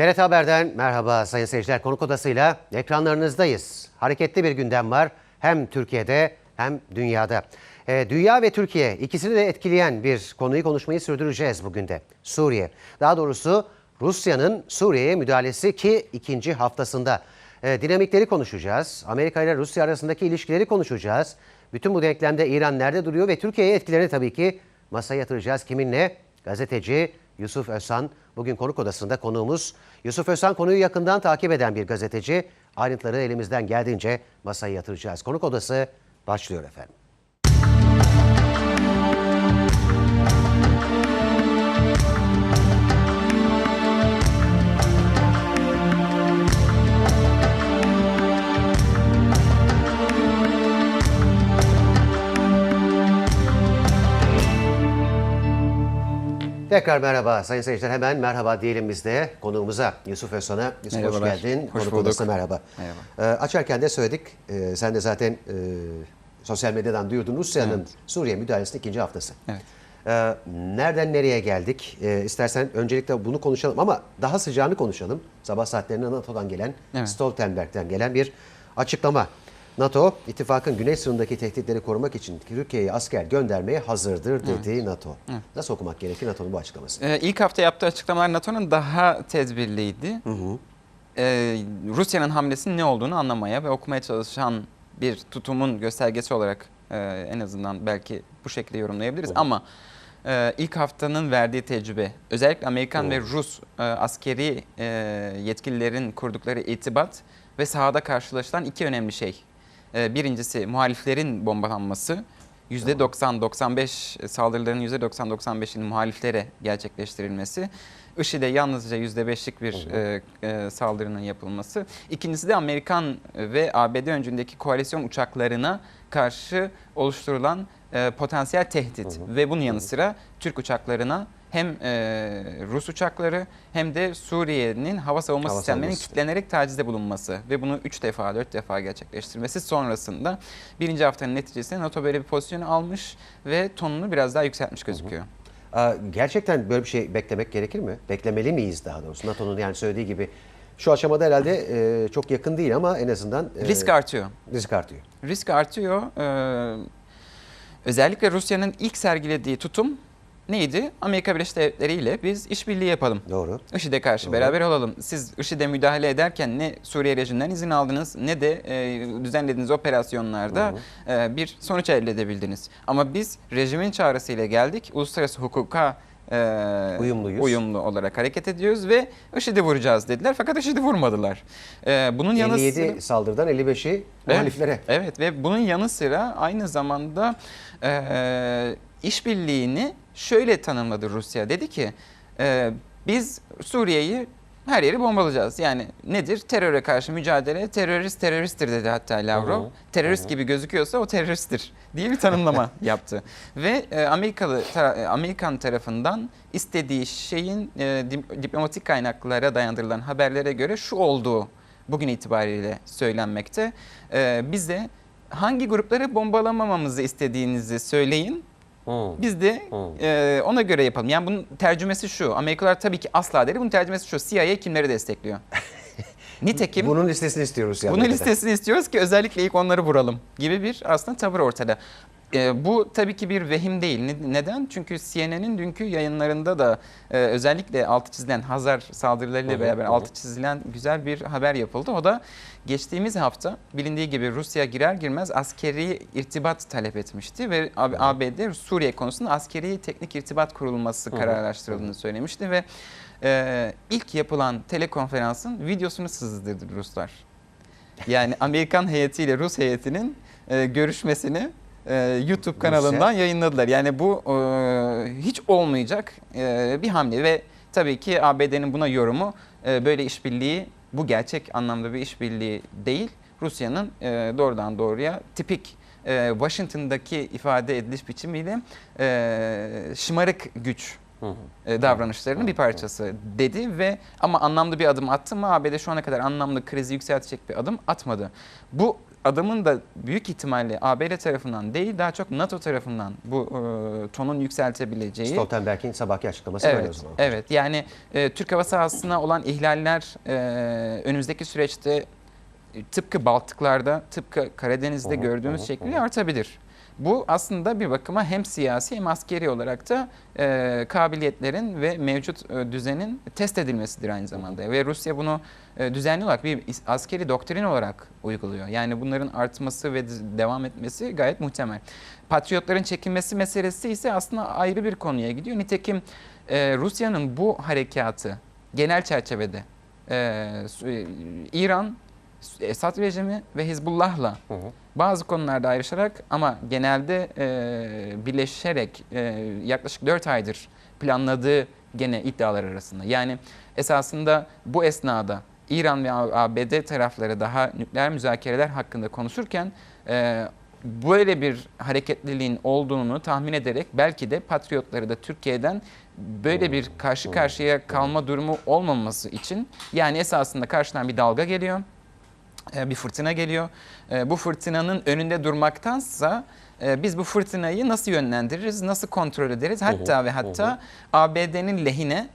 TRT Haber'den merhaba sayın seyirciler. Konuk odasıyla ekranlarınızdayız. Hareketli bir gündem var. Hem Türkiye'de hem dünyada. Ee, dünya ve Türkiye ikisini de etkileyen bir konuyu konuşmayı sürdüreceğiz bugün de. Suriye. Daha doğrusu Rusya'nın Suriye'ye müdahalesi ki ikinci haftasında. Ee, dinamikleri konuşacağız. Amerika ile Rusya arasındaki ilişkileri konuşacağız. Bütün bu denklemde İran nerede duruyor ve Türkiye'ye etkilerini tabii ki masaya yatıracağız. Kiminle? Gazeteci Yusuf Özhan bugün konuk odasında konuğumuz. Yusuf Özhan konuyu yakından takip eden bir gazeteci. Ayrıntıları elimizden geldiğince masaya yatıracağız. Konuk odası başlıyor efendim. Tekrar merhaba sayın seyirciler. Hemen merhaba diyelim biz de konuğumuza Yusuf Özhan'a. Yusuf hoş Merhabalar. geldin. Hoş Konuk bulduk. odasına merhaba. Merhaba. Ee, açarken de söyledik. Ee, sen de zaten e, sosyal medyadan duyurdun. Rusya'nın Suriye müdahalesinin ikinci haftası. Evet. Ee, nereden nereye geldik? Ee, istersen öncelikle bunu konuşalım ama daha sıcağını konuşalım. Sabah saatlerinde NATO'dan gelen, Evet. Stoltenberg'den gelen bir açıklama. NATO, ittifakın güney sınırındaki tehditleri korumak için Türkiye'ye asker göndermeye hazırdır dedi NATO. Nasıl okumak gerekir NATO'nun bu açıklamasını? Ee, ilk hafta yaptığı açıklamalar NATO'nun daha tedbirliydi. Ee, Rusya'nın hamlesinin ne olduğunu anlamaya ve okumaya çalışan bir tutumun göstergesi olarak e, en azından belki bu şekilde yorumlayabiliriz. Ama e, ilk haftanın verdiği tecrübe, özellikle Amerikan ve Rus e, askeri e, yetkililerin kurdukları itibat ve sahada karşılaşılan iki önemli şey. E, birincisi muhaliflerin bombalanması. %90-95 saldırıların %90-95'inin muhaliflere gerçekleştirilmesi. IŞİD'e yalnızca %5'lik bir e, e, saldırının yapılması. İkincisi de Amerikan ve ABD öncündeki koalisyon uçaklarına karşı oluşturulan e, potansiyel tehdit. Ve bunun yanı sıra Türk uçaklarına hem e, Rus uçakları hem de Suriye'nin hava savunma Hava sistemlerinin savunması. kitlenerek tacizde bulunması ve bunu 3 defa 4 defa gerçekleştirmesi sonrasında birinci haftanın neticesinde NATO böyle bir pozisyon almış ve tonunu biraz daha yükseltmiş gözüküyor. Aa, Gerçekten böyle bir şey beklemek gerekir mi? Beklemeli miyiz daha doğrusu? NATO'nun yani söylediği gibi şu aşamada herhalde e, çok yakın değil ama en azından e, Risk artıyor. risk artıyor. Risk artıyor. Ee, özellikle Rusya'nın ilk sergilediği tutum neydi? Amerika Birleşik Devletleri ile biz işbirliği yapalım. Doğru. IŞİD'e karşı Doğru. beraber olalım. Siz IŞİD'e müdahale ederken ne Suriye rejiminden izin aldınız ne de e, düzenlediğiniz operasyonlarda e, bir sonuç elde edebildiniz. Ama biz rejimin çağrısıyla geldik. Uluslararası hukuka e, Uyumluyuz. uyumlu olarak hareket ediyoruz ve IŞİD'i vuracağız dediler. Fakat IŞİD'i vurmadılar. E, bunun yanı sıra... 57 saldırıdan 55'i muhaliflere. Evet, evet ve bunun yanı sıra aynı zamanda e, işbirliğini şöyle tanımladı Rusya. Dedi ki e, biz Suriye'yi her yeri bombalayacağız. Yani nedir? Teröre karşı mücadele, terörist teröristtir dedi hatta Lavrov. Hı hı. Terörist gibi gözüküyorsa o teröristtir diye bir tanımlama yaptı. Ve e, Amerikalı tara- e, Amerikan tarafından istediği şeyin e, di- diplomatik kaynaklara dayandırılan haberlere göre şu olduğu bugün itibariyle söylenmekte. E, bize hangi grupları bombalamamamızı istediğinizi söyleyin. Biz de e, ona göre yapalım. Yani bunun tercümesi şu. Amerikalılar tabii ki asla deri. Bunun tercümesi şu. CIA kimleri destekliyor? Nitekim Bunun listesini istiyoruz. yani. bunun listesini istiyoruz ki özellikle ilk onları vuralım gibi bir aslında tavır ortada. Ee, bu tabii ki bir vehim değil. Ne- Neden? Çünkü CNN'in dünkü yayınlarında da e, özellikle altı çizilen Hazar saldırılarıyla hı, beraber hı. altı çizilen güzel bir haber yapıldı. O da geçtiğimiz hafta bilindiği gibi Rusya girer girmez askeri irtibat talep etmişti ve ABD Suriye konusunda askeri teknik irtibat kurulması hı, kararlaştırıldığını söylemişti ve e, ilk yapılan telekonferansın videosunu sızdırdı Ruslar. Yani Amerikan heyetiyle Rus heyetinin e, görüşmesini e, YouTube kanalından yayınladılar. Yani bu e, hiç olmayacak e, bir hamle ve tabii ki ABD'nin buna yorumu e, böyle işbirliği bu gerçek anlamda bir işbirliği değil. Rusya'nın e, doğrudan doğruya tipik e, Washington'daki ifade ediliş biçimiyle e, şımarık güç e, davranışlarının bir parçası dedi ve ama anlamlı bir adım attı mı ABD şu ana kadar anlamlı krizi yükseltecek bir adım atmadı. Bu adımın da büyük ihtimalle ABD tarafından değil daha çok NATO tarafından bu e, tonun yükseltebileceği. Stoltenberg'in sabahki açıklaması böyle o Evet, zaman. evet. Yani e, Türk hava sahasına olan ihlaller e, önümüzdeki süreçte e, tıpkı Baltıklarda, tıpkı Karadeniz'de Hı hı, gördüğümüz hı hı, şekliyle artabilir. Bu aslında bir bakıma hem siyasi hem askeri olarak da e, kabiliyetlerin ve mevcut e, düzenin test edilmesidir aynı zamanda. Ve Rusya bunu e, düzenli olarak bir askeri doktrin olarak uyguluyor. Yani bunların artması ve devam etmesi gayet muhtemel. Patriotların çekinmesi meselesi ise aslında ayrı bir konuya gidiyor. Nitekim e, Rusya'nın bu harekatı genel çerçevede e, Su- e, İran, Esad rejimi ve Hizbullah'la Hı hı. Bazı konularda ayrışarak ama genelde e, birleşerek e, yaklaşık 4 aydır planladığı gene iddialar arasında. Yani esasında bu esnada İran ve ABD tarafları daha nükleer müzakereler hakkında konuşurken e, böyle bir hareketliliğin olduğunu tahmin ederek belki de patriotları da Türkiye'den böyle bir karşı karşıya kalma durumu olmaması için yani esasında karşıdan bir dalga geliyor bir fırtına geliyor. E, Bu fırtınanın önünde durmaktansa e, biz bu fırtınayı nasıl yönlendiririz, nasıl kontrol ederiz? Hatta ve hatta ABD'nin lehine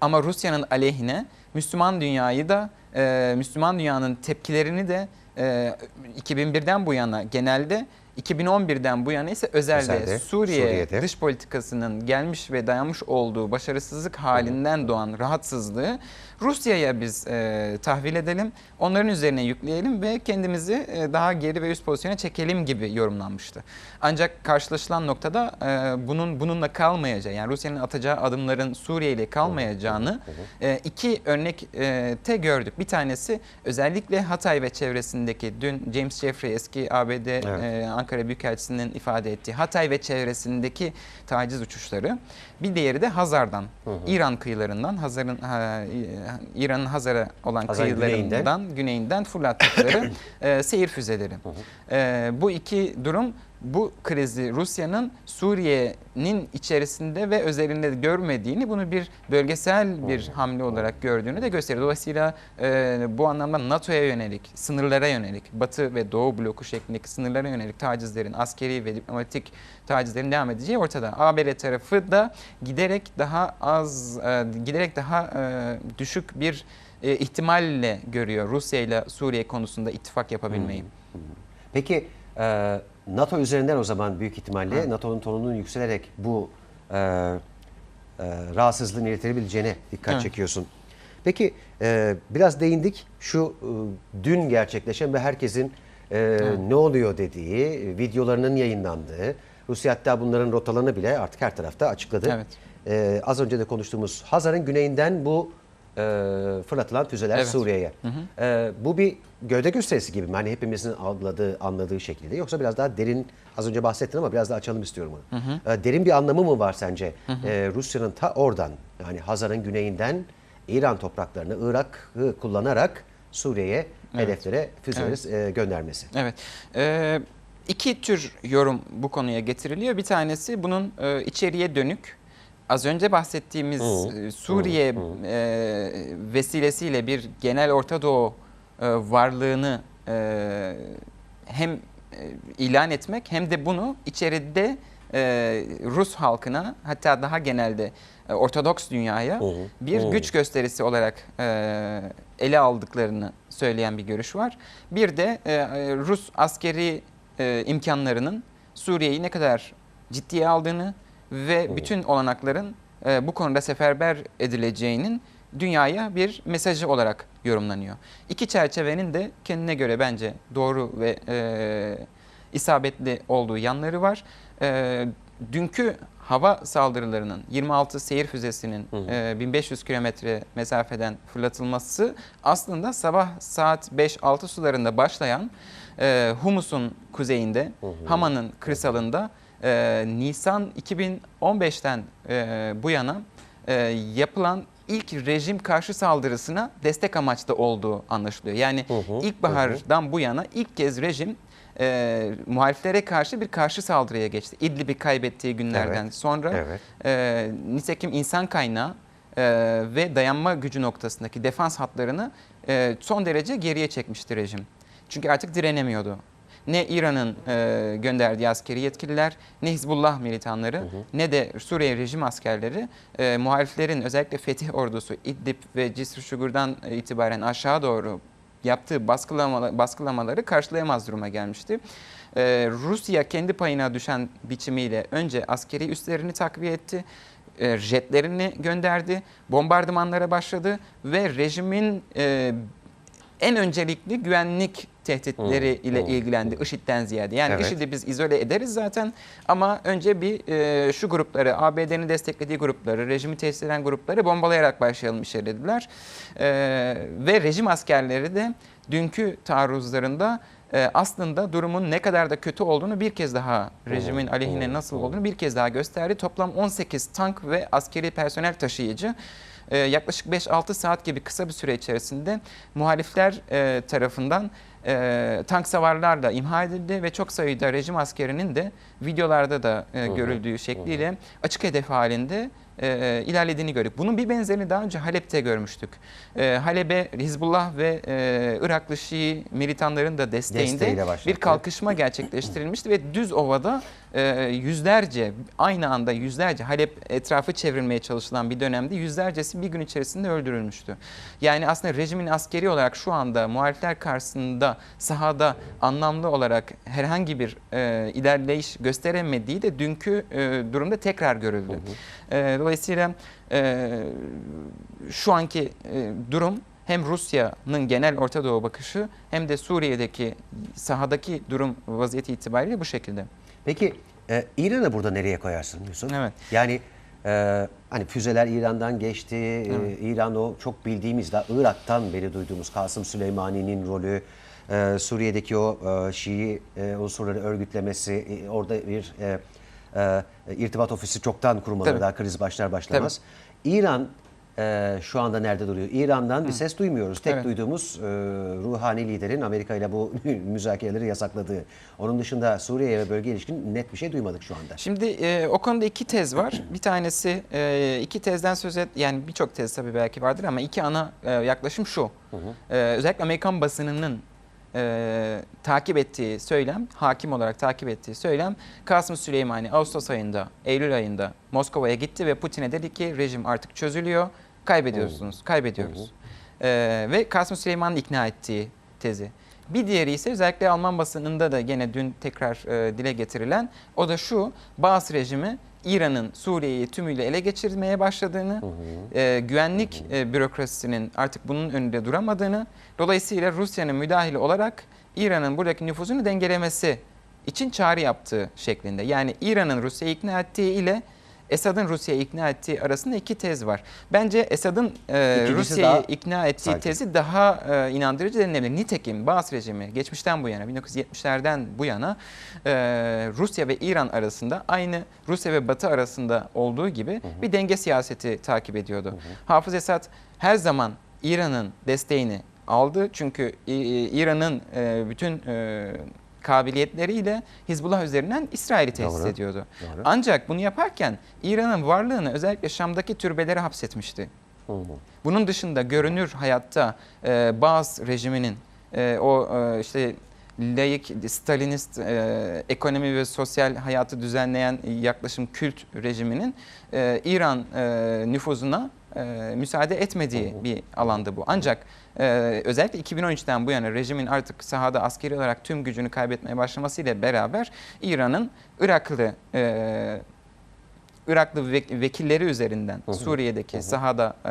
ama Rusya'nın aleyhine Müslüman dünyayı da e, Müslüman dünyanın tepkilerini de e, 2001'den bu yana genelde 2011'den bu yana ise özelde, Özelde, Suriye Suriye'de. dış politikasının gelmiş ve dayanmış olduğu başarısızlık halinden doğan rahatsızlığı Rusya'ya biz e, tahvil edelim, onların üzerine yükleyelim ve kendimizi e, daha geri ve üst pozisyona çekelim gibi yorumlanmıştı. Ancak karşılaşılan noktada e, bunun bununla kalmayacağı, yani Rusya'nın atacağı adımların Suriye ile kalmayacağını e, iki örnekte gördük. Bir tanesi özellikle Hatay ve çevresindeki dün James Jeffrey eski ABD Evet. e, Ankara Büyükelçisi'nin ifade ettiği Hatay ve çevresindeki taciz uçuşları. Bir diğeri de Hazar'dan, İran kıyılarından, Hazar'ın ha, İran'ın Hazar'a olan Hazar'ın kıyılarından, güneyinden, fırlattıkları e, seyir füzeleri. E, bu iki durum bu krizi Rusya'nın Suriye'nin içerisinde ve özelinde görmediğini, bunu bir bölgesel bir hamle olarak gördüğünü de gösteriyor. Dolayısıyla e, bu anlamda NATO'ya yönelik, sınırlara yönelik, Batı ve Doğu bloku şeklindeki sınırlara yönelik tacizlerin, askeri ve diplomatik tacizlerin devam edeceği ortada. ABD tarafı da giderek daha az, e, giderek daha e, düşük bir e, ihtimalle görüyor Rusya ile Suriye konusunda ittifak yapabilmeyi. Peki e, NATO üzerinden o zaman büyük ihtimalle NATO'nun tonunun yükselerek bu e, e, rahatsızlığın iletebileceğine dikkat Evet. çekiyorsun. Peki e, biraz değindik şu e, dün gerçekleşen ve herkesin e, ne oluyor dediği, videolarının yayınlandığı, Rusya hatta bunların rotalarını bile artık her tarafta açıkladı. Evet. E, az önce de konuştuğumuz Hazar'ın güneyinden bu e, fırlatılan füzeler Evet. Suriye'ye. E, bu bir gövde gösterisi gibi mi? Hani hepimizin algıladığı, anladığı şekilde. Yoksa biraz daha derin, az önce bahsettin ama biraz daha açalım istiyorum onu. E, derin bir anlamı mı var sence? E, Rusya'nın ta oradan, yani Hazar'ın güneyinden İran topraklarını, Irak'ı kullanarak Suriye'ye hedeflere füzeleri e, göndermesi. Evet. Ee, iki tür yorum bu konuya getiriliyor. Bir tanesi bunun e, içeriye dönük. Az önce bahsettiğimiz Hı, e, Suriye e, vesilesiyle bir genel Orta Doğu e, varlığını e, hem e, ilan etmek hem de bunu içeride e, Rus halkına hatta daha genelde e, Ortodoks dünyaya Hı hı, bir hı. güç gösterisi olarak e, ele aldıklarını söyleyen bir görüş var. Bir de e, e, Rus askeri e, imkanlarının Suriye'yi ne kadar ciddiye aldığını ve bütün olanakların e, bu konuda seferber edileceğinin dünyaya bir mesajı olarak yorumlanıyor. İki çerçevenin de kendine göre bence doğru ve e, isabetli olduğu yanları var. E, dünkü hava saldırılarının 26 seyir füzesinin e, 1500 kilometre mesafeden fırlatılması aslında sabah saat 5-6 sularında başlayan e, Humus'un kuzeyinde, Hama'nın kırsalında e, Nisan 2015'ten e, bu yana e, yapılan ilk rejim karşı saldırısına destek amaçlı olduğu anlaşılıyor. Yani Hı hı, ilkbahardan bu yana ilk kez rejim e, muhaliflere karşı bir karşı saldırıya geçti. İdlib'i kaybettiği günlerden Evet, sonra evet. e, nitekim insan kaynağı e, ve dayanma gücü noktasındaki defans hatlarını e, son derece geriye çekmişti rejim. Çünkü artık direnemiyordu ne İran'ın e, gönderdiği askeri yetkililer, ne Hizbullah militanları, ne de Suriye rejim askerleri e, muhaliflerin özellikle Fetih ordusu İdlib ve Cisr Şugur'dan itibaren aşağı doğru yaptığı baskılama, baskılamaları karşılayamaz duruma gelmişti. Ee, Rusya kendi payına düşen biçimiyle önce askeri üslerini takviye etti, e, jetlerini gönderdi, bombardımanlara başladı ve rejimin e, en öncelikli güvenlik tehditleri ile ilgilendi IŞİD'den ziyade. Yani Evet. IŞİD'i biz izole ederiz zaten ama önce bir e, şu grupları, ABD'nin desteklediği grupları, rejimi tesis eden grupları bombalayarak başlayalım işe dediler. E, ve rejim askerleri de dünkü taarruzlarında e, aslında durumun ne kadar da kötü olduğunu bir kez daha rejimin aleyhine nasıl olduğunu bir kez daha gösterdi. Toplam 18 tank ve askeri personel taşıyıcı e, yaklaşık 5-6 saat gibi kısa bir süre içerisinde muhalifler e, tarafından e, tank savarlarla imha edildi ve çok sayıda rejim askerinin de videolarda da e, görüldüğü şekliyle açık hedef halinde e, ilerlediğini gördük. Bunun bir benzerini daha önce Halep'te görmüştük. E, Halep'e Hizbullah ve e, Iraklı Şii militanların da desteğinde bir kalkışma gerçekleştirilmişti ve düz ovada e, yüzlerce aynı anda yüzlerce Halep etrafı çevrilmeye çalışılan bir dönemde yüzlercesi bir gün içerisinde öldürülmüştü. Yani aslında rejimin askeri olarak şu anda muhalifler karşısında sahada anlamlı olarak herhangi bir e, ilerleyiş gösteremediği de dünkü e, durumda tekrar görüldü. E, dolayısıyla e, şu anki e, durum hem Rusya'nın genel Orta Doğu bakışı hem de Suriye'deki sahadaki durum vaziyeti itibariyle bu şekilde. Peki e, İran'ı burada nereye koyarsın Yusuf? Evet. Yani e, hani füzeler İran'dan geçti. E, İran o çok bildiğimiz da Irak'tan beri duyduğumuz Kasım Süleymani'nin rolü, e, Suriye'deki o e, Şii e, unsurları örgütlemesi, e, orada bir e, e, irtibat ofisi çoktan kurulmaları Tabii. daha kriz başlar başlamaz. İran e, şu anda nerede duruyor? İran'dan bir ses duymuyoruz. Tek Evet. duyduğumuz e, ruhani liderin Amerika ile bu müzakereleri yasakladığı. Onun dışında Suriye ve bölge ilişkin net bir şey duymadık şu anda. Şimdi e, o konuda iki tez var. Bir tanesi e, iki tezden söz et yani birçok tez tabii belki vardır ama iki ana e, yaklaşım şu. E, özellikle Amerikan basınının e, takip ettiği söylem, hakim olarak takip ettiği söylem Kasım Süleymani Ağustos ayında, Eylül ayında Moskova'ya gitti ve Putin'e dedi ki rejim artık çözülüyor, kaybediyorsunuz, kaybediyoruz. E, ve Kasım Süleyman'ın ikna ettiği tezi. Bir diğeri ise özellikle Alman basınında da gene dün tekrar e, dile getirilen o da şu Baas rejimi İran'ın Suriye'yi tümüyle ele geçirmeye başladığını, e, güvenlik e, bürokrasisinin artık bunun önünde duramadığını, dolayısıyla Rusya'nın müdahili olarak İran'ın buradaki nüfuzunu dengelemesi için çağrı yaptığı şeklinde. Yani İran'ın Rusya'yı ikna ettiği ile Esad'ın Rusya'yı ikna ettiği arasında iki tez var. Bence Esad'ın e, Rusya'yı ikna ettiği sakin. tezi daha e, inandırıcı denilebilir. Nitekim Baas rejimi geçmişten bu yana 1970'lerden bu yana e, Rusya ve İran arasında aynı Rusya ve Batı arasında olduğu gibi bir denge siyaseti takip ediyordu. Hafız Esad her zaman İran'ın desteğini aldı çünkü İran'ın e, bütün e, kabiliyetleriyle Hizbullah üzerinden İsrail'i tesis Doğru. ediyordu. Doğru. Ancak bunu yaparken İran'ın varlığını özellikle Şam'daki türbelere hapsetmişti. Bunun dışında görünür hayatta e, Baas rejiminin e, o e, işte laik, Stalinist e, ekonomi ve sosyal hayatı düzenleyen yaklaşım kült rejiminin e, İran e, nüfuzuna e, müsaade etmediği bir alanda bu. Ancak e, özellikle 2013'ten bu yana rejimin artık sahada askeri olarak tüm gücünü kaybetmeye başlamasıyla beraber İran'ın Iraklı e, Iraklı vek- vekilleri üzerinden Suriye'deki sahada e,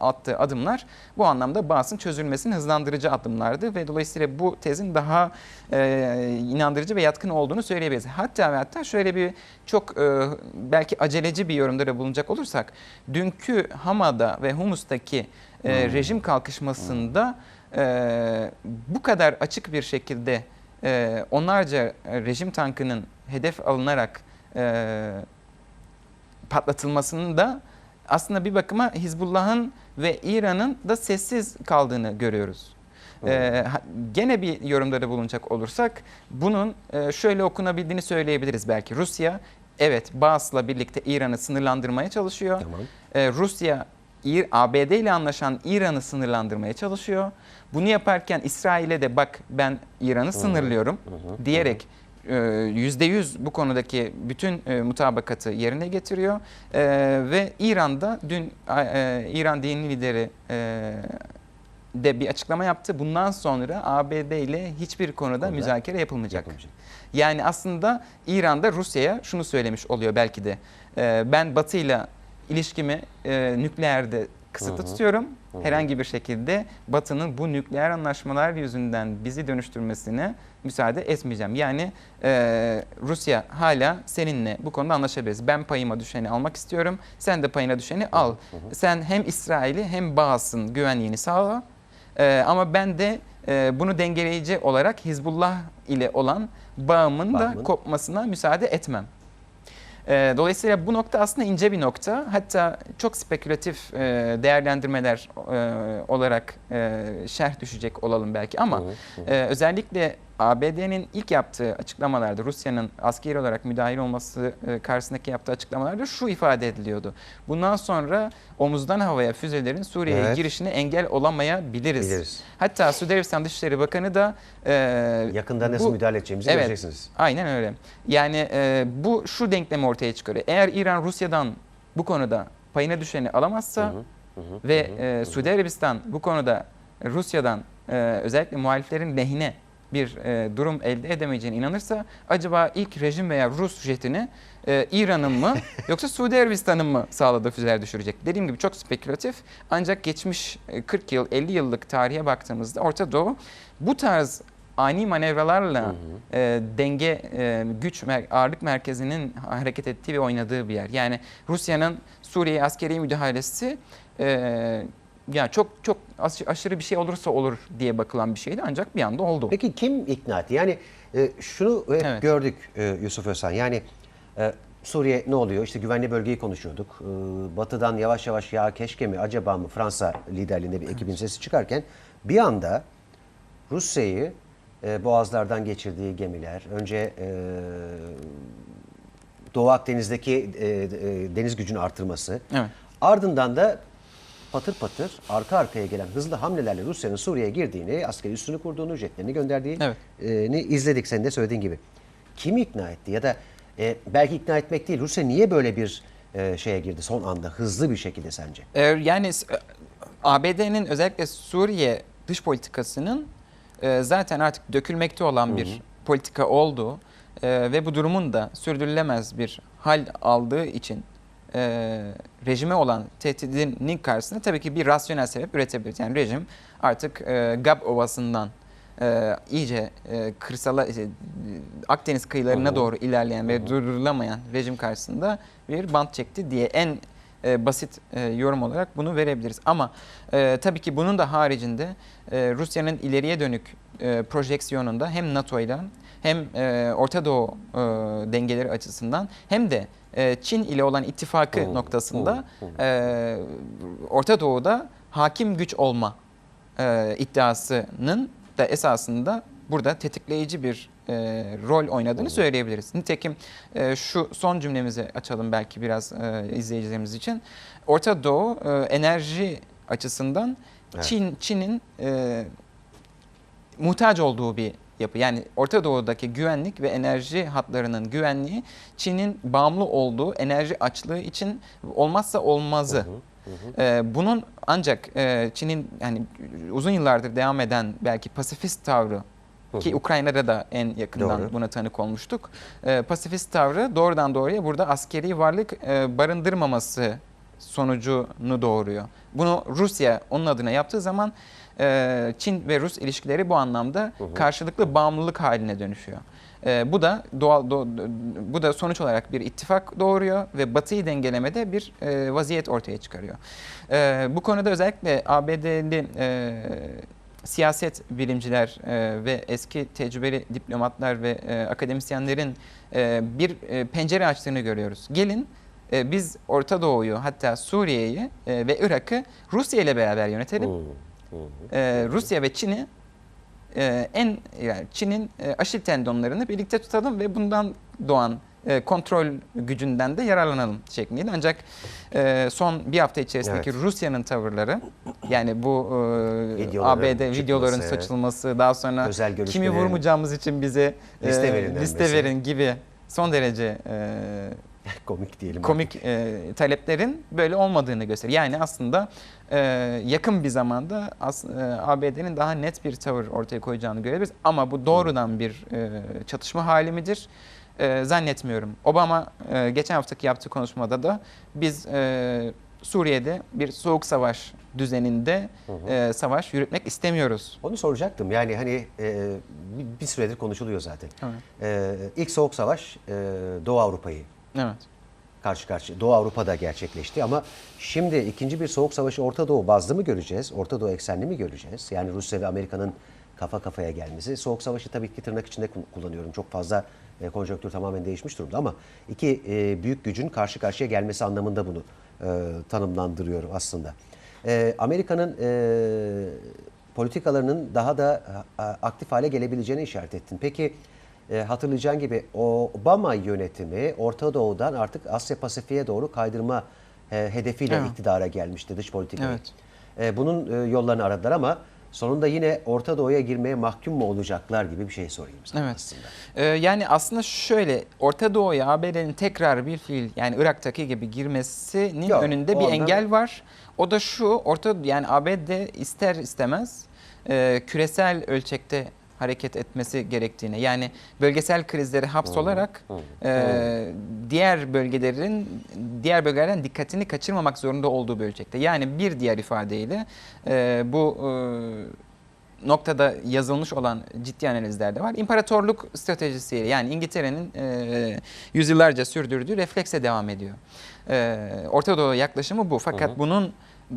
attığı adımlar bu anlamda Baas'ın çözülmesini hızlandırıcı adımlardı ve dolayısıyla bu tezin daha e, inandırıcı ve yatkın olduğunu söyleyebiliriz. Hatta ve hatta şöyle bir çok e, belki aceleci bir yorumda da bulunacak olursak dünkü Hama'da ve Humus'taki e, rejim kalkışmasında e, bu kadar açık bir şekilde e, onlarca rejim tankının hedef alınarak e, patlatılmasının da aslında bir bakıma Hizbullah'ın ve İran'ın da sessiz kaldığını görüyoruz. Ee, gene bir yorumları bulunacak olursak bunun e, şöyle okunabildiğini söyleyebiliriz belki. Rusya evet Bas'la birlikte İran'ı sınırlandırmaya çalışıyor. Tamam. Ee, Rusya ABD ile anlaşan İran'ı sınırlandırmaya çalışıyor. Bunu yaparken İsrail'e de bak ben İran'ı sınırlıyorum hı hı, diyerek e, %100 bu konudaki bütün e, mutabakatı yerine getiriyor. E, ve İran'da dün İran dini lideri de bir açıklama yaptı. Bundan sonra ABD ile hiçbir konuda Orada müzakere yapılmayacak. yapılmayacak. Yani aslında İran'da Rusya'ya şunu söylemiş oluyor belki de. Ben Batı ile ilişkimi nükleerde kısıtlı tutuyorum Herhangi bir şekilde Batı'nın bu nükleer anlaşmalar yüzünden bizi dönüştürmesine müsaade etmeyeceğim. Yani e, Rusya hala seninle bu konuda anlaşabiliriz. Ben payıma düşeni almak istiyorum. Sen de payına düşeni al. Sen hem İsrail'i hem Bağız'ın güvenliğini sağla. Ee, ama ben de e, bunu dengeleyici olarak Hizbullah ile olan bağımın da Bağımın. kopmasına müsaade etmem. Ee, dolayısıyla bu nokta aslında ince bir nokta. Hatta çok spekülatif e, değerlendirmeler e, olarak e, şerh düşecek olalım belki ama e, özellikle ABD'nin ilk yaptığı açıklamalarda Rusya'nın askeri olarak müdahil olması e, karşısındaki yaptığı açıklamalarda şu ifade ediliyordu. Bundan sonra omuzdan havaya füzelerin Suriye'ye Evet. girişine engel olamayabiliriz. Biliriz. Hatta Suudi Arabistan Dışişleri Bakanı da e, Yakında nasıl bu- müdahale edeceğimizi Evet. göreceksiniz. Aynen öyle. Yani e, bu şu denklemi ortaya çıkarıyor. Eğer İran Rusya'dan bu konuda payına düşeni alamazsa ve e, Suudi Arabistan bu konuda Rusya'dan e, özellikle muhaliflerin lehine bir e, durum elde edemeyeceğine inanırsa acaba ilk rejim veya Rus jetini e, İran'ın mı yoksa Suudi Arabistan'ın mı sağladığı füzeler düşürecek? Dediğim gibi çok spekülatif ancak geçmiş e, 40 yıl 50 yıllık tarihe baktığımızda Orta Doğu bu tarz ani manevralarla e, denge e, güç mer- ağırlık merkezinin hareket ettiği ve oynadığı bir yer. Yani Rusya'nın Suriye askeri müdahalesi e, ya çok çok aş- aşırı bir şey olursa olur diye bakılan bir şeydi ancak bir anda oldu. Peki kim ikna etti? Yani e, şunu hep Evet. gördük e, Yusuf Özhan. Yani e, Suriye ne oluyor? İşte güvenli bölgeyi konuşuyorduk. E, batı'dan yavaş yavaş ya keşke mi acaba mı Fransa liderliğinde bir ekibin sesi çıkarken bir anda Rusya'yı e, boğazlardan geçirdiği gemiler, önce e, Doğu Akdeniz'deki e, e, deniz gücünü artırması, Evet. ardından da patır patır arka arkaya gelen hızlı hamlelerle Rusya'nın Suriye'ye girdiğini, askeri üssünü kurduğunu, jetlerini gönderdiğini Evet. izledik senin de söylediğin gibi. Kimi ikna etti ya da e, belki ikna etmek değil Rusya niye böyle bir e, şeye girdi son anda hızlı bir şekilde sence? Ee, yani e, ABD'nin özellikle Suriye dış politikasının e, zaten artık dökülmekte olan bir politika olduğu e, ve bu durumun da sürdürülemez bir hal aldığı için e, rejime olan tehdidinin karşısında tabii ki bir rasyonel sebep üretebilir. Yani rejim artık e, Gab Ovası'ndan e, iyice e, kırsala e, Akdeniz kıyılarına doğru ilerleyen ve durdurulamayan rejim karşısında bir bant çekti diye en e, basit e, yorum olarak bunu verebiliriz. Ama e, tabii ki bunun da haricinde e, Rusya'nın ileriye dönük e, projeksiyonunda hem NATO ile hem e, Orta Doğu e, dengeleri açısından hem de e, Çin ile olan ittifakı Hı, noktasında hı, e, Orta Doğu'da hakim güç olma e, iddiasının da esasında burada tetikleyici bir e, rol oynadığını söyleyebiliriz. Nitekim e, şu son cümlemizi açalım belki biraz e, izleyicilerimiz için. Orta Doğu e, enerji açısından Evet. Çin Çin'in e, muhtaç olduğu bir yapı. Yani Orta Doğu'daki güvenlik ve enerji hatlarının güvenliği Çin'in bağımlı olduğu enerji açlığı için olmazsa olmazı. Ee, bunun ancak e, Çin'in yani uzun yıllardır devam eden belki pasifist tavrı ki Ukrayna'da da en yakından Doğru. buna tanık olmuştuk. Ee, pasifist tavrı doğrudan doğruya burada askeri varlık e, barındırmaması sonucunu doğuruyor. Bunu Rusya onun adına yaptığı zaman e, Çin ve Rus ilişkileri bu anlamda karşılıklı bağımlılık haline dönüşüyor. E, bu da doğal do- bu da sonuç olarak bir ittifak doğuruyor ve Batı'yı dengelemede bir e, vaziyet ortaya çıkarıyor. E, bu konuda özellikle ABD'li e, siyaset bilimciler e, ve eski tecrübeli diplomatlar ve e, akademisyenlerin e, bir e, pencere açtığını görüyoruz. Gelin e, biz Orta Doğu'yu hatta Suriye'yi e, ve Irak'ı Rusya ile beraber yönetelim. E, Rusya ve Çin'i e, en yani Çin'in e, aşil tendonlarını birlikte tutalım ve bundan doğan e, kontrol gücünden de yararlanalım şeklinde. Ancak e, son bir hafta içerisindeki Evet. Rusya'nın tavırları yani bu e, Videoların ABD videoların çıkması, saçılması daha sonra kimi vurmayacağımız için bize e, liste verin liste verin gibi son derece e, Komik diyelim. komik e, taleplerin böyle olmadığını gösteriyor. Yani aslında e, yakın bir zamanda as, e, ABD'nin daha net bir tavır ortaya koyacağını görebiliriz. Ama bu doğrudan bir e, çatışma hali midir? E, zannetmiyorum. Obama e, geçen haftaki yaptığı konuşmada da biz e, Suriye'de bir soğuk savaş düzeninde e, savaş yürütmek istemiyoruz. Onu soracaktım. Yani hani e, bir- bir süredir konuşuluyor zaten. Evet. E, ilk soğuk savaş e, Doğu Avrupa'yı Evet. Karşı karşıya. Doğu Avrupa'da gerçekleşti ama şimdi ikinci bir soğuk savaşı Orta Doğu bazlı mı göreceğiz? Orta Doğu eksenli mi göreceğiz? Yani Rusya ve Amerika'nın kafa kafaya gelmesi. Soğuk savaşı tabii ki tırnak içinde ku- kullanıyorum. Çok fazla e, konjonktür tamamen değişmiş durumda ama iki e, büyük gücün karşı karşıya gelmesi anlamında bunu e, tanımlandırıyorum aslında. E, Amerika'nın e, politikalarının daha da e, aktif hale gelebileceğini işaret ettin. Peki e, hatırlayacağın gibi Obama yönetimi Orta Doğu'dan artık Asya Pasifik'e doğru kaydırma e, hedefiyle Evet. iktidara gelmişti dış politikayı. Evet. E, bunun e, yollarını aradılar ama sonunda yine Orta Doğu'ya girmeye mahkum mu olacaklar gibi bir şey sorayım sana Evet. aslında. Ee, yani aslında şöyle Orta Doğu'ya ABD'nin tekrar bir fiil yani Irak'taki gibi girmesinin Yok, önünde bir engel var. O da şu Orta yani ABD ister istemez e, küresel ölçekte hareket etmesi gerektiğini yani bölgesel krizleri hapsolarak e, diğer bölgelerin diğer bölgelerden dikkatini kaçırmamak zorunda olduğu bir ölçekte. Yani bir diğer ifadeyle e, bu e, noktada yazılmış olan ciddi analizler de var. İmparatorluk stratejisiyle yani İngiltere'nin e, yüzyıllarca sürdürdüğü reflekse devam ediyor. E, Orta Doğu yaklaşımı bu. Fakat bunun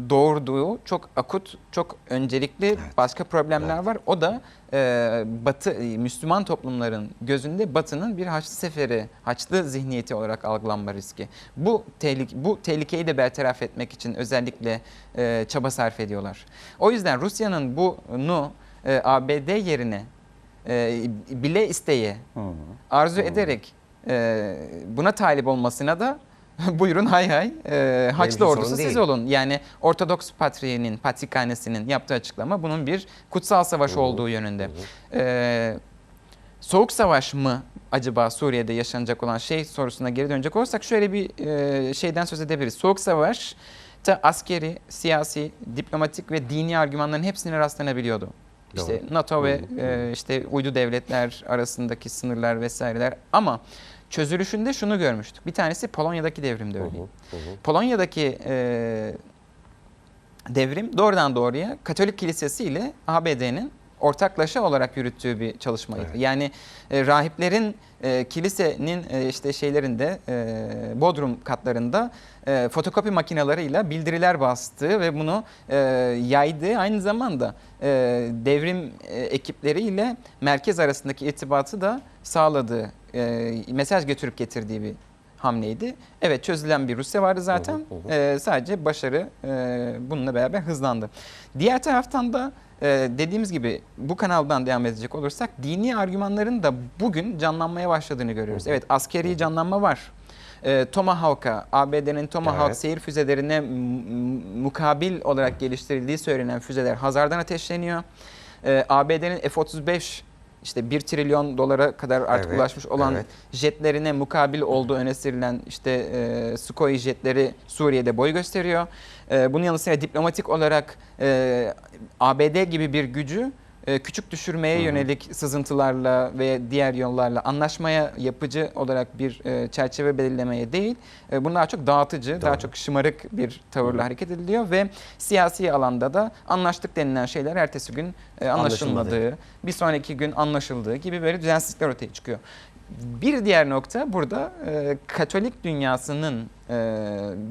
doğurduğu çok akut, çok öncelikli başka problemler var. O da e, Batı, e, Müslüman toplumların gözünde Batı'nın bir Haçlı Seferi, Haçlı zihniyeti olarak algılanma riski. Bu, tehlike, bu tehlikeyi de bertaraf etmek için özellikle e, çaba sarf ediyorlar. O yüzden Rusya'nın bunu e, ABD yerine e, bile isteye, arzu ederek e, buna talip olmasına da buyurun hay hay e, Haçlı ordusu siz olun. Yani Ortodoks Patriğinin, Patrikhanesi'nin yaptığı açıklama bunun bir kutsal savaş olduğu yönünde. E, Soğuk savaş mı acaba Suriye'de yaşanacak olan şey sorusuna geri dönecek olursak şöyle bir e, şeyden söz edebiliriz. Soğuk savaş da askeri, siyasi, diplomatik ve dini argümanların hepsine rastlanabiliyordu. İşte Doğru. NATO ve e, işte uydu devletler arasındaki sınırlar vesaireler ama çözülüşünde şunu görmüştük. Bir tanesi Polonya'daki devrimde öyle. Polonya'daki e, devrim doğrudan doğruya Katolik Kilisesi ile ABD'nin ortaklaşa olarak yürüttüğü bir çalışmaydı. Evet. Yani e, rahiplerin e, kilisenin e, işte şeylerinde e, bodrum katlarında e, fotokopi makineleriyle bildiriler bastığı ve bunu e, yaydığı aynı zamanda e, devrim e, ekipleriyle merkez arasındaki irtibatı da sağladığı e, mesaj götürüp getirdiği bir hamleydi. Evet çözülen bir Rusya vardı zaten. Ee, sadece başarı e, bununla beraber hızlandı. Diğer taraftan da e, dediğimiz gibi bu kanaldan devam edecek olursak dini argümanların da bugün canlanmaya başladığını görüyoruz. Evet askeri canlanma var. E, Tomahawk'a, ABD'nin Tomahawk Evet. seyir füzelerine mukabil olarak geliştirildiği söylenen füzeler Hazar'dan ateşleniyor. E, ABD'nin F-35 işte 1 trilyon dolara kadar artık Evet, ulaşmış olan evet. jetlerine mukabil olduğu öne sürülen işte e, Sukhoi jetleri Suriye'de boy gösteriyor. E, bunun yanı sıra diplomatik olarak e, ABD gibi bir gücü küçük düşürmeye yönelik sızıntılarla ve diğer yollarla anlaşmaya yapıcı olarak bir e, çerçeve belirlemeye değil, e, daha çok dağıtıcı, daha Doğru. çok şımarık bir tavırla hareket ediliyor ve siyasi alanda da anlaştık denilen şeyler ertesi gün e, Anlaşılmadı. anlaşılmadığı, bir sonraki gün anlaşıldığı gibi böyle düzensizlikler ortaya çıkıyor. Bir diğer nokta burada Katolik dünyasının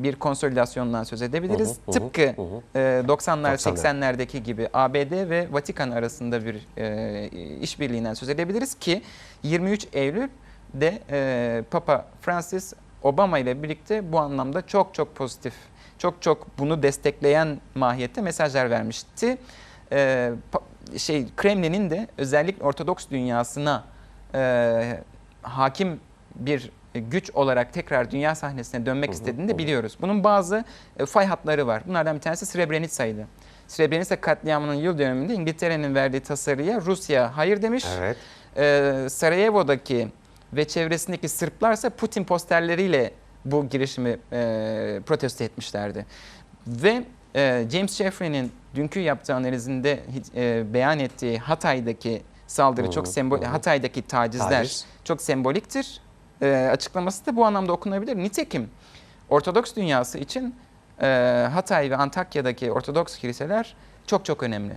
bir konsolidasyondan söz edebiliriz. Hı hı, Tıpkı hı hı. e, 90'lar 90'lar. 80'lerdeki gibi ABD ve Vatikan arasında bir e, işbirliğinden söz edebiliriz ki 23 Eylül'de e, Papa Francis Obama ile birlikte bu anlamda çok çok pozitif, çok çok bunu destekleyen mahiyette mesajlar vermişti. E, şey Kremlin'in de özellikle Ortodoks dünyasına e, hakim bir e, güç olarak tekrar dünya sahnesine dönmek istediğini de biliyoruz. Bunun bazı e, fay hatları var. Bunlardan bir tanesi Srebrenica'ydı. Srebrenica katliamının yıl dönümünde İngiltere'nin verdiği tasarıya Rusya hayır demiş. Evet. Ee, Sarajevo'daki ve çevresindeki Sırplarsa Putin posterleriyle bu girişimi e, protesto etmişlerdi. Ve e, James Jeffrey'nin dünkü yaptığı analizinde e, beyan ettiği Hatay'daki saldırı çok sembol, Hatay'daki tacizler Taciz. çok semboliktir. E, açıklaması da bu anlamda okunabilir. Nitekim Ortodoks dünyası için e, Hatay ve Antakya'daki Ortodoks kiliseler çok çok önemli.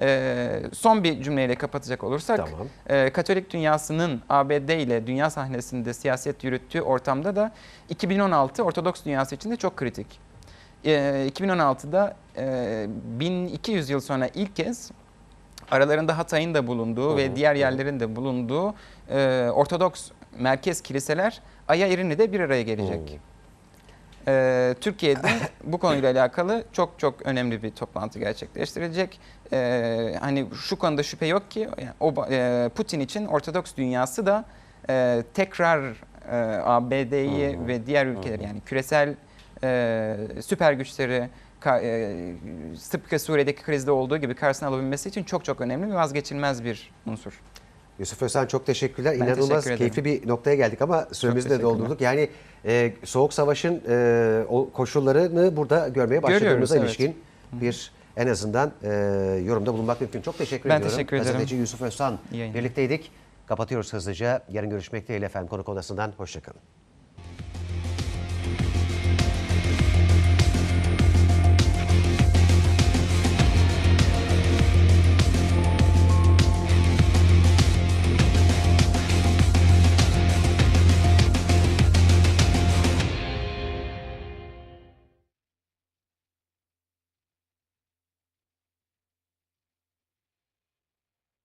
E, son bir cümleyle kapatacak olursak, Tamam. e, Katolik dünyasının ABD ile dünya sahnesinde siyaset yürüttüğü ortamda da 2016 Ortodoks dünyası için de çok kritik. E, 2016'da e, 1200 yıl sonra ilk kez aralarında Hatay'ın da bulunduğu ve diğer yerlerin de bulunduğu e, Ortodoks merkez kiliseler Aya İrini'de bir araya gelecek. Ee, Türkiye'de bu konuyla alakalı çok çok önemli bir toplantı gerçekleştirecek. Ee, hani şu konuda şüphe yok ki yani o e, Putin için Ortodoks dünyası da e, tekrar e, ABD'yi ve diğer ülkeleri yani küresel e, süper güçleri ka- e, tıpkı Suriye'deki krizde olduğu gibi karşısına alabilmesi için çok çok önemli ve vazgeçilmez bir unsur. Yusuf Özhan çok teşekkürler. Ben İnanılmaz teşekkür ederim. keyifli bir noktaya geldik ama süremizi de doldurduk. Yani e, Soğuk Savaş'ın e, o koşullarını burada görmeye başladığımıza Görüyoruz, evet. ilişkin bir en azından e, yorumda bulunmak mümkün. Çok teşekkür Ben ediyorum. teşekkür ederim. Gazeteci Yusuf Özhan birlikteydik. Kapatıyoruz hızlıca. Yarın görüşmek dileğiyle efendim konuk odasından. Hoşçakalın.